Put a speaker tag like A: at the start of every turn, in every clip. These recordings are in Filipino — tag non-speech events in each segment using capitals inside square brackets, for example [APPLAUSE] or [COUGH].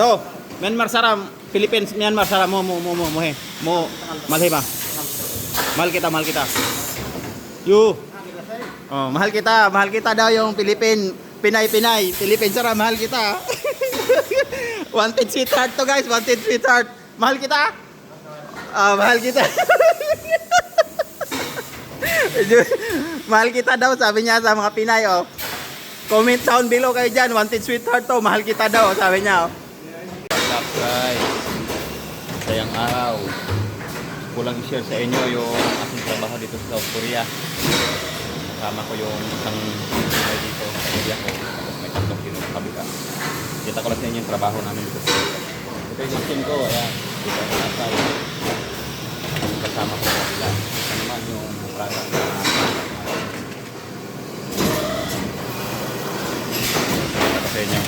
A: So, Myanmar saram, Philippines, Myanmar saram mo mo mo mo mo. Mo malhi ba? Mahal kita, mahal kita. You. Oh, mahal kita, mahal kita daw yung Philippine, Pinay Pinay, Philippines saram, mahal kita. [LAUGHS] wanted sweetheart to guys, wanted sweetheart. Mahal kita? Ah, mahal kita. [LAUGHS] mahal kita daw sabi niya sa mga Pinay oh. Comment down below kayo dyan, wanted sweetheart to, mahal kita daw, sabi niya oh. Guys? Sayang araw. Kulang i-share sa inyo yung aking trabaho dito sa South Korea. Kasama ko yung isang Pinoy dito sa area ko. Tapos may tatlong Pinoy sa. Kita ko lang sa inyo yung trabaho namin dito sa area. Ito yung machine ko, ayan. Dito ang nasa kasama ko sa kabila. Ito naman yung product na ko sa inyo.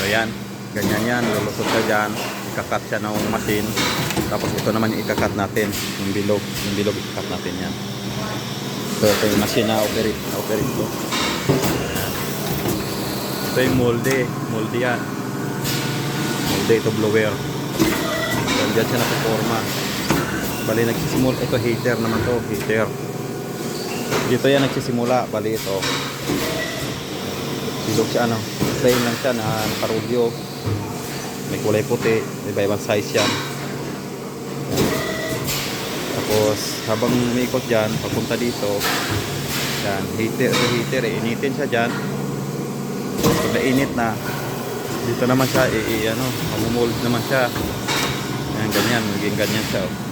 A: So yan, ganyan yan, lulusot ka dyan, ikakat siya ng machine. Tapos ito naman yung ikakat natin, yung bilog, yung bilog ikakat natin yan. So ito yung machine na operate, na operate. Yan. Ito yung molde, molde yan. Molde ito blower. So dyan siya napaporma. Bali nagsisimula, ito heater naman to, heater. Dito yan nagsisimula, bali ito. Bilog siya ano, plain lang siya na nakarudyo. May kulay puti, iba-ibang size yan. Tapos habang umikot dyan, papunta dito, yan, heater, ito heater, eh, initin siya dyan. Pag nainit na, dito naman siya, i, i ano, mamumold naman siya. Yan, ganyan, magiging ganyan siya. oh.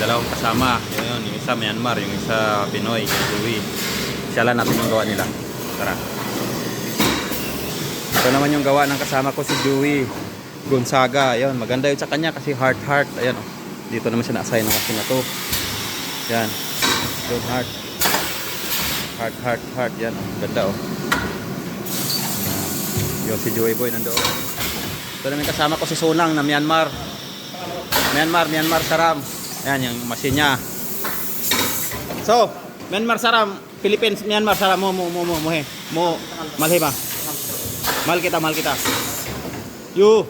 A: dalawang kasama. Yun, yun, yung isa Myanmar, yung isa Pinoy, Louis. Siya lang natin yung gawa nila. Tara. Ito naman yung gawa ng kasama ko si Dewey Gonzaga. Ayun, maganda yun sa kanya kasi heart heart. Ayan, oh. Dito naman siya na-assign ng machine na to. Yan. Yung heart. Heart, heart, heart. Yan, oh. Ganda, oh. Yan. Yung si Dewey Boy nandoon. Ito naman kasama ko si Sunang na Myanmar. Myanmar, Myanmar Saram. Ayan yung machine niya. So, Myanmar Saram, Philippines, Myanmar Saram mo mo mo mo mo. Mo malhi ba? Mahal kita, mahal kita. You.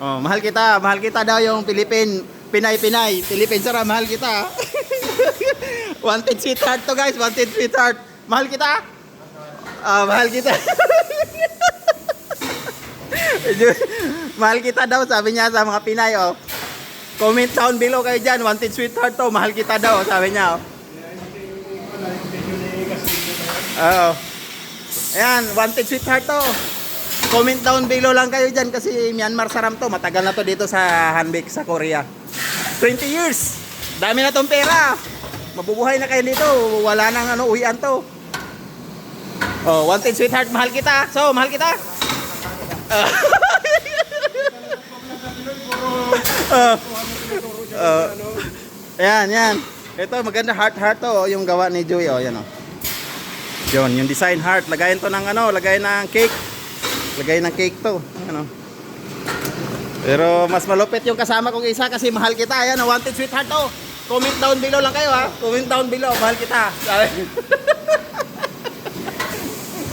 A: Oh, mahal kita, mahal kita daw yung Philippine, Pinay Pinay, Philippines Saram, mahal kita. [LAUGHS] wanted sweetheart to guys, wanted sweetheart. Mahal kita? Ah, mahal kita. [LAUGHS] mahal kita daw sabi niya sa mga Pinay oh. Comment down below kayo dyan. Wanted sweetheart to. Mahal kita daw. Sabi niya. Oh. Oo. Ayan. Wanted sweetheart to. Comment down below lang kayo dyan kasi Myanmar Saram to. Matagal na to dito sa Hanbik sa Korea. 20 years. Dami na tong pera. Mabubuhay na kayo dito. Wala nang ano, uwian to. Oh, wanted sweetheart, mahal kita. So, mahal kita. Uh, [LAUGHS] uh, ayan, yan. Ito, maganda heart heart to, oh, yung gawa ni Joey, oh, yan oh. Yun, yung design heart, lagayin to ng ano, lagayin ng cake. Lagayin ng cake to, ano. Pero mas malupit yung kasama kong isa kasi mahal kita. Ayan, oh, wanted sweetheart to. Comment down below lang kayo ha. Comment down below, mahal kita. Sabi. [LAUGHS]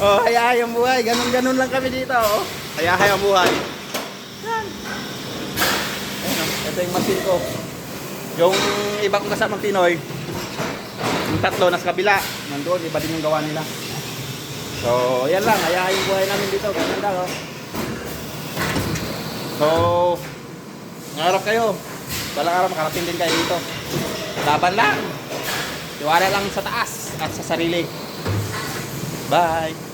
A: oh, hayahayang buhay. Ganun-ganun lang kami dito, oh. Hayahayang buhay. Yan. Ayun, oh, ito yung machine ko. Yung iba kong kasamang Pinoy, yung tatlo nasa kabila, nandoon, iba din yung gawa nila. So, yan lang, ayahay yung buhay namin dito, ganun lang, oh. So, nangarap kayo, balang araw makarating din kayo dito. Laban lang, tiwala lang sa taas at sa sarili. Bye!